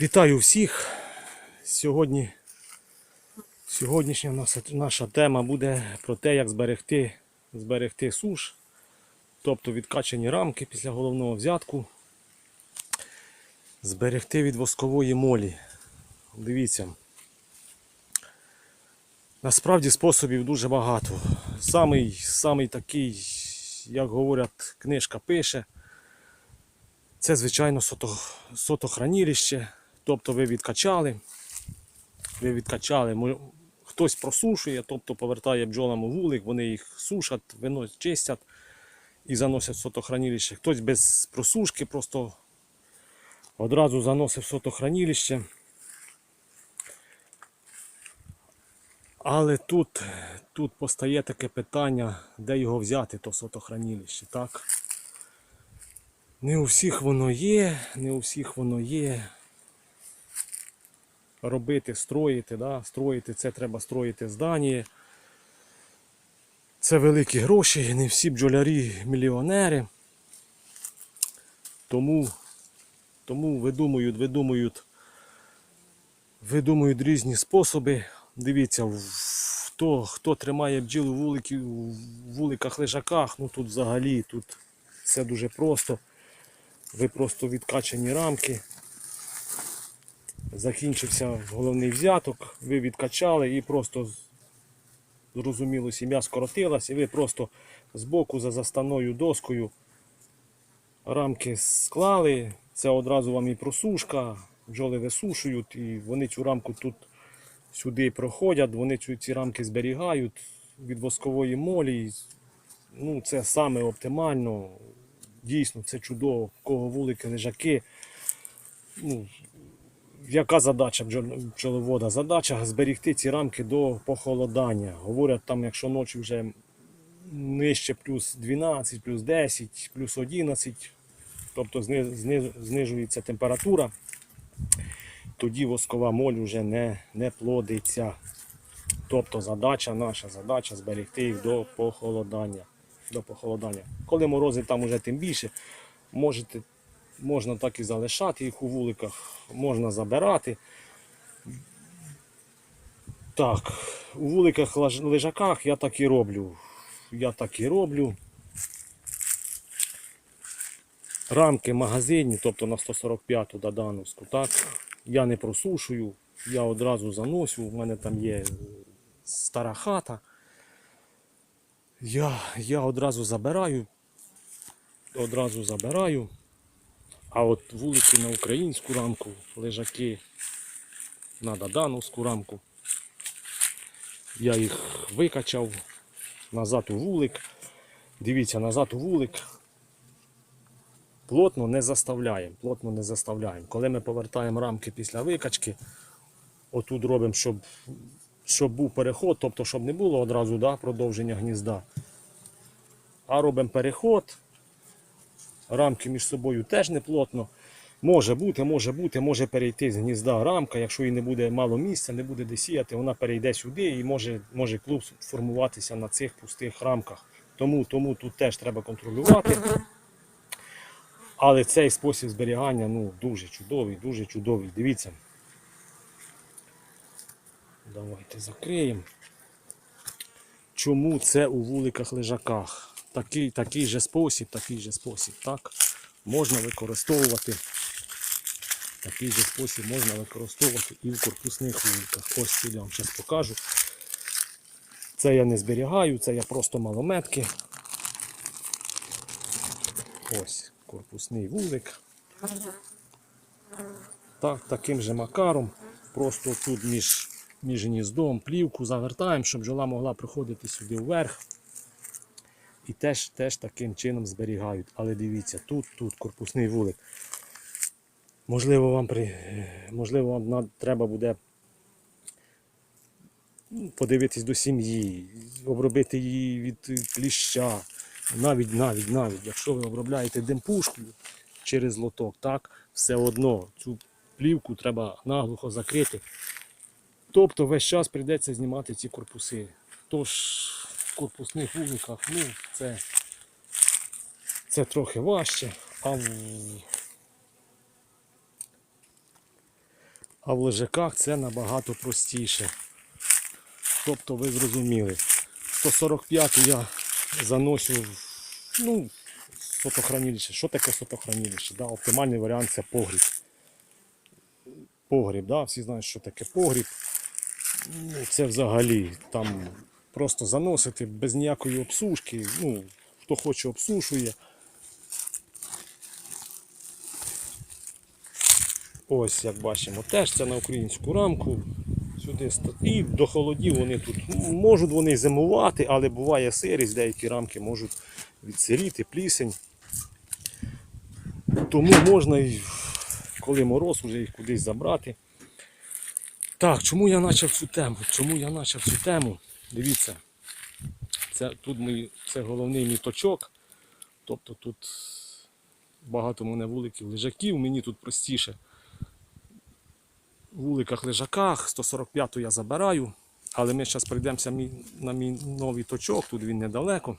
Вітаю всіх. Сьогодні, сьогоднішня наша, наша тема буде про те, як зберегти, зберегти суш, тобто відкачані рамки після головного взятку, зберегти від воскової молі. Дивіться. Насправді способів дуже багато. Самий, самий такий, як говорять, книжка пише. Це, звичайно, сото, сотохранилище. Тобто ви відкачали. Ви відкачали, хтось просушує, тобто повертає бджолам у вулик, вони їх сушать, виносять, чистять і заносять в сотохранилище. Хтось без просушки просто одразу заносив в сотохранилище. Але тут, тут постає таке питання, де його взяти, то сотохранилище, так? Не у всіх воно є, не у всіх воно є. Робити, строїти, да? строїти це треба строїти здання. Це великі гроші, не всі бджолярі мільйонери. Тому, тому видумують, видумують, видумують різні способи. Дивіться, хто, хто тримає бджіл у вулики, вуликах лежаках, ну тут взагалі тут все дуже просто. Ви просто відкачані рамки. Закінчився головний взяток, ви відкачали і просто зрозуміло, сім'я скоротилась, і ви просто збоку за заставною доскою рамки склали. Це одразу вам і просушка, бджоли висушують, і вони цю рамку тут сюди проходять, вони цю, ці рамки зберігають від воскової молі. Ну, це саме оптимально. Дійсно, це чудово, в кого вулики, лежаки. Ну, яка задача бджоловода? Задача зберігти ці рамки до похолодання. Говорять, там, якщо ночі вже нижче плюс 12, плюс 10, плюс 11, тобто зни- зни- знижується температура, тоді воскова моль вже не, не плодиться. Тобто задача наша, задача зберегти їх до похолодання. До похолодання. Коли морози там уже тим більше, можете, можна так і залишати їх у вуликах, можна забирати. Так, у вуликах лежаках я так і роблю. Я так і роблю. Рамки магазинні, тобто на 145-ту Дадановську, так, я не просушую, я одразу заносю, у мене там є стара хата. Я, я одразу забираю, одразу забираю. А от вулики на українську рамку, лежаки на Дадановську рамку. Я їх викачав назад у вулик. Дивіться, назад у вулик. Плотно не заставляємо. Плотно не заставляємо. Коли ми повертаємо рамки після викачки, отут робимо, щоб, щоб був переход, тобто, щоб не було одразу да, продовження гнізда. А робимо переход. Рамки між собою теж не плотно. Може бути, може бути, може перейти з гнізда рамка, якщо їй не буде мало місця, не буде де сіяти, вона перейде сюди і може, може клуб формуватися на цих пустих рамках. Тому, тому тут теж треба контролювати. Але цей спосіб зберігання ну, дуже чудовий, дуже чудовий. Дивіться. Давайте закриємо. Чому це у вуликах лежаках? Такий, такий же спосіб, такий же спосіб, так? Можна використовувати. Такий же спосіб можна використовувати і в корпусних вуликах. Ось що я вам зараз покажу. Це я не зберігаю, це я просто малометки. Ось корпусний вулик. Так, таким же макаром. Просто тут між, між гніздом плівку завертаємо, щоб бджола могла проходити сюди вверх. І теж, теж таким чином зберігають. Але дивіться, тут, тут корпусний вулик. Можливо, вам, при, можливо, вам треба буде подивитись до сім'ї, обробити її від кліща. Навіть, навіть, навіть, якщо ви обробляєте демпушкою через лоток, так, все одно цю плівку треба наглухо закрити. Тобто весь час прийдеться знімати ці корпуси. Тож корпусних вуликах, ну, це, це трохи важче, а в А в лежаках це набагато простіше. Тобто ви зрозуміли. 145 я заношу ну, сотохранилище. Що таке сотохранилище? Да, оптимальний варіант це погріб. Погріб, да? всі знають, що таке погріб. Ну, це взагалі там просто заносити без ніякої обсушки. Ну, хто хоче обсушує. Ось, як бачимо, теж це на українську рамку. Сюди і до холодів вони тут можуть вони зимувати, але буває сирість, деякі рамки можуть відсиріти, плісень. Тому можна, і, коли мороз, вже їх кудись забрати. Так, чому я почав цю тему? Чому я почав цю тему? Дивіться, це, тут мій, це головний мій точок. Тобто тут багато в мене вуликів лежаків, мені тут простіше вуликах лежаках, 145-ту я забираю, але ми зараз прийдемося на мій новий точок, тут він недалеко.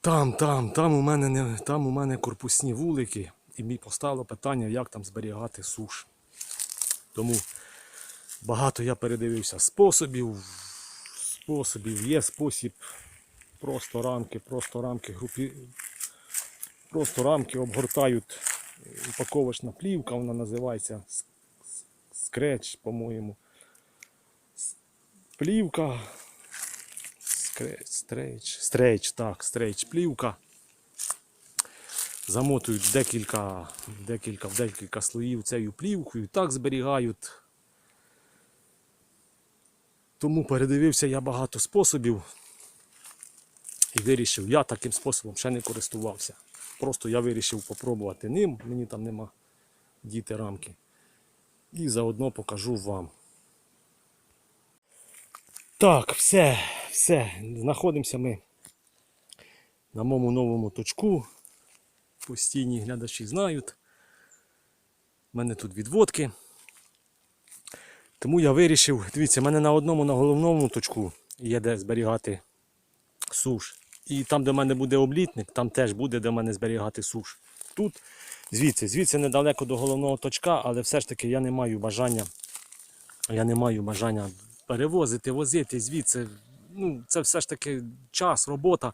Там, там, там у мене не, там у мене корпусні вулики, і мені постало питання, як там зберігати суш. Тому багато я передивився способів. Способів. Є спосіб просто рамки, просто рамки групі, просто рамки обгортають упаковочна плівка, вона називається скреч, по-моєму. Плівка. Скреч, стрейч, стрейч, так, стрейч плівка. Замотують декілька, декілька, декілька слоїв цією плівкою, так зберігають. Тому передивився я багато способів і вирішив, я таким способом ще не користувався. Просто я вирішив попробувати ним, мені там нема діти рамки. І заодно покажу вам. Так, все, все. Знаходимося ми на моєму новому точку. Постійні глядачі знають. У мене тут відводки. Тому я вирішив, дивіться, в мене на одному на головному точку є де зберігати суш. І там, де в мене буде облітник, там теж буде де в мене зберігати суш. Тут, звідси, звідси недалеко до головного точка, але все ж таки я не маю бажання. Я не маю бажання перевозити, возити звідси. Ну, це все ж таки час, робота.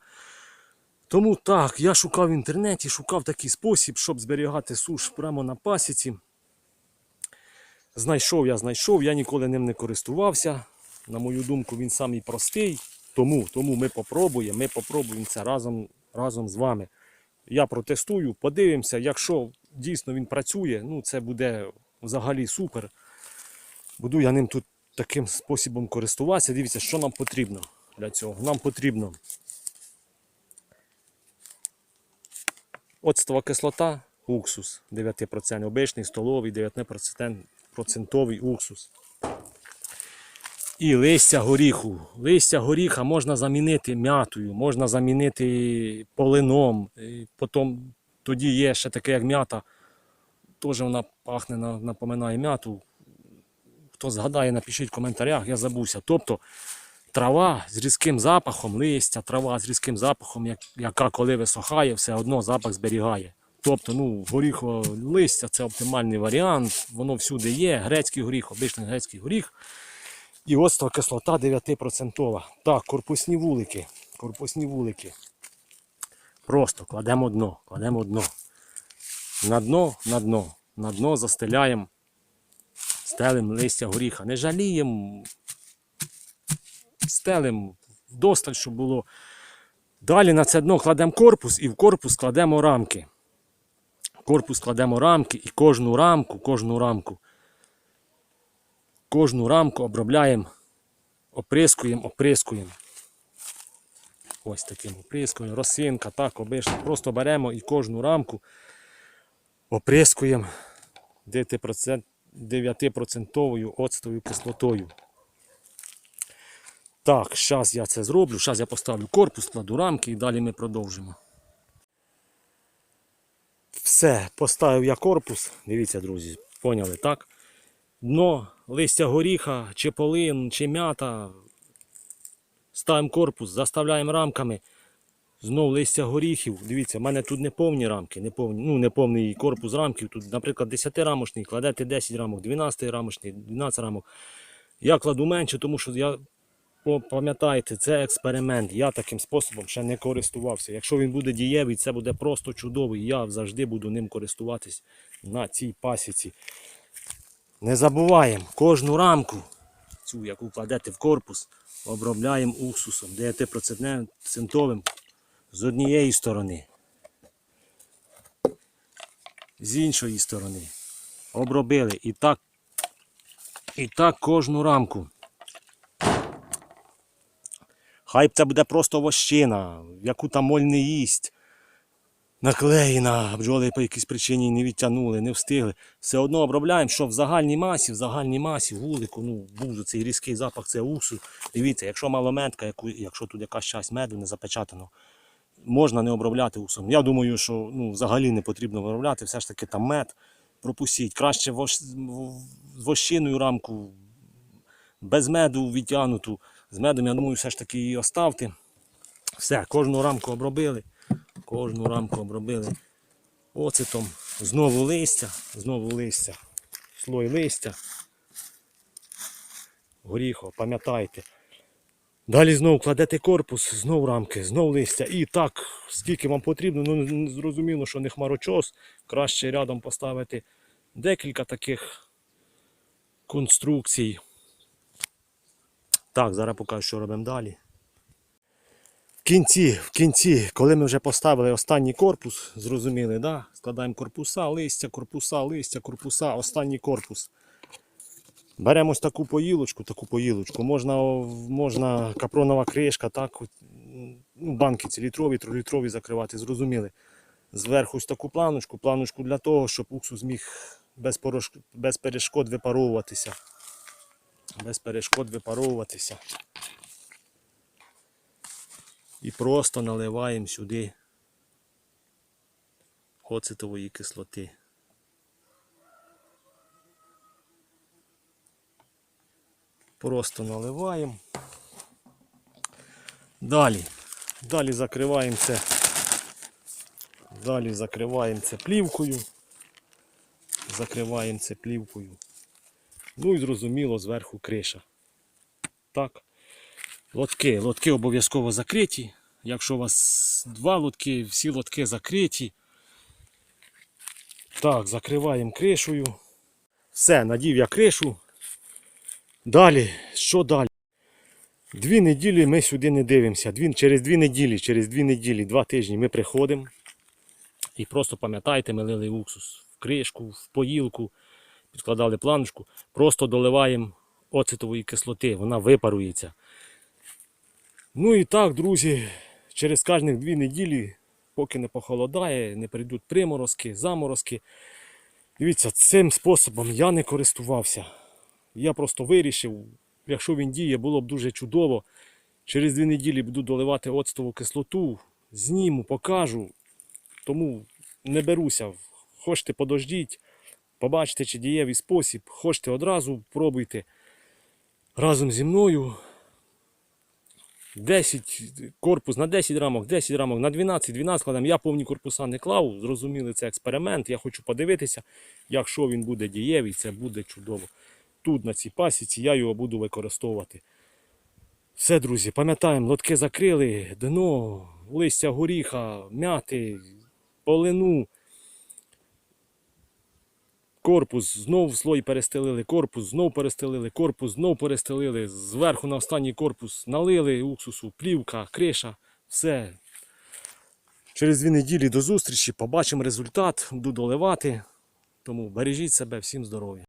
Тому так, я шукав в інтернеті, шукав такий спосіб, щоб зберігати суш прямо на пасіці. Знайшов я, знайшов, я ніколи ним не користувався. На мою думку, він самий простий. Тому, тому ми попробуємо, ми попробуємо це разом, разом з вами. Я протестую, подивимося, якщо дійсно він працює, ну це буде взагалі супер. Буду я ним тут таким способом користуватися. Дивіться, що нам потрібно для цього. Нам потрібно оцтова кислота, уксус 9%, обичний столовий 9% уксус. І листя горіху. Листя горіха можна замінити м'ятою, можна замінити полином. Потім тоді є ще таке, як м'ята. Теж вона пахне, напоминає м'яту. Хто згадає, напишіть в коментарях, я забувся. Тобто трава з різким запахом, листя, трава з різким запахом, яка коли висохає, все одно запах зберігає. Тобто, ну, горіхове листя це оптимальний варіант, воно всюди є. Грецький горіх, обичний грецький горіх. І оцтова кислота 9%. Так, корпусні вулики. Корпусні вулики. Просто кладемо дно, кладемо дно. На дно, на дно. На дно застеляємо, стелимо листя горіха. Не жаліємо, стелимо вдосталь, щоб було. Далі на це дно кладемо корпус і в корпус кладемо рамки. Корпус кладемо рамки і кожну рамку, кожну рамку кожну рамку обробляємо, оприскуємо, оприскуємо. Ось таким оприскуємо. Росинка, так, обично. Просто беремо і кожну рамку оприскуємо 9%, 9% оцтовою кислотою. Так, зараз я це зроблю. Зараз я поставлю корпус, кладу рамки і далі ми продовжимо. Все, поставив я корпус. Дивіться, друзі, поняли, так? Дно, листя горіха, чи полин, чи м'ята. Ставимо корпус, заставляємо рамками. Знов листя горіхів. Дивіться, в мене тут не повні рамки, не повні, ну не повний корпус рамків. Тут, наприклад, 10 рамочний, кладете 10 рамок, 12 рамочний, 12 рамок. Я кладу менше, тому що я пам'ятайте, це експеримент. Я таким способом ще не користувався. Якщо він буде дієвий, це буде просто чудовий. Я завжди буду ним користуватись на цій пасіці. Не забуваємо кожну рамку, цю, яку кладете в корпус, обробляємо уксусом 9% з однієї сторони. З іншої сторони. Обробили. І так, і так кожну рамку. Хай це буде просто вощина, яку там моль не їсть. Наклеєна, бджоли по якійсь причині не відтягнули, не встигли. Все одно обробляємо, що в загальній масі, в загальній масі, вулику, ну, був цей різкий запах, це уксус. Дивіться, якщо малометка, якщо тут якась часть меду не запечатано, можна не обробляти уксусом. Я думаю, що ну, взагалі не потрібно обробляти, все ж таки там мед пропустіть. Краще вощиною рамку, без меду відтягнуту. З медом, я думаю, все ж таки її оставте. Все, кожну рамку обробили. Кожну рамку обробили оцетом. Знову листя, знову листя, слой листя. Горіхо, пам'ятайте. Далі знову кладете корпус, знову рамки, знову листя. І так, скільки вам потрібно, ну зрозуміло, що не хмарочос. Краще рядом поставити декілька таких конструкцій. Так, зараз покажу, що робимо далі. В кінці, в кінці, коли ми вже поставили останній корпус, зрозуміли, да? складаємо корпуса, листя, корпуса, листя, корпуса, останній корпус. Беремо ось таку поїлочку, таку поїлочку. Можна, можна капронова кришка, так, ну, банки ці літрові, трилітрові закривати, зрозуміли. Зверху ось таку планочку, планочку для того, щоб уксус міг без, порош... без перешкод випаровуватися. Без перешкод випаровуватися. І просто наливаємо сюди оцетової кислоти. Просто наливаємо. Далі. Далі закриваємо це. Далі закриваємо це плівкою. Закриваємо це плівкою. Ну і зрозуміло, зверху криша. Так. Лотки. Лотки обов'язково закриті. Якщо у вас два лотки, всі лотки закриті. Так, закриваємо кришею. Все, надів я кришу. Далі, що далі? Дві неділі ми сюди не дивимося. Дві, через дві неділі, через дві неділі, два тижні ми приходимо. І просто пам'ятайте, ми лили уксус в кришку, в поїлку, підкладали планочку, просто доливаємо оцетової кислоти, вона випарується. Ну і так, друзі, через кожних дві неділі, поки не похолодає, не прийдуть приморозки, заморозки. Дивіться, цим способом я не користувався. Я просто вирішив, якщо він діє, було б дуже чудово. Через дві неділі буду доливати оцтову кислоту, зніму, покажу. Тому не беруся. Хочете подождіть, побачите, чи дієвий спосіб, хочете одразу пробуйте разом зі мною. 10 корпус на 10 рамок, 10 рамок на 12, 12 складаємо. Я повні корпуса не клав. Зрозуміли, це експеримент. Я хочу подивитися, якщо він буде дієвий, це буде чудово. Тут на цій пасіці я його буду використовувати. Все, друзі, пам'ятаємо, лотки закрили, дно, листя горіха, мяти, полину. Корпус, знов слой перестелили, корпус, знов перестелили, корпус, знов перестелили, зверху на останній корпус налили уксусу, плівка, криша, все. Через дві неділі до зустрічі, побачимо результат, буду доливати. Тому бережіть себе, всім здоров'я.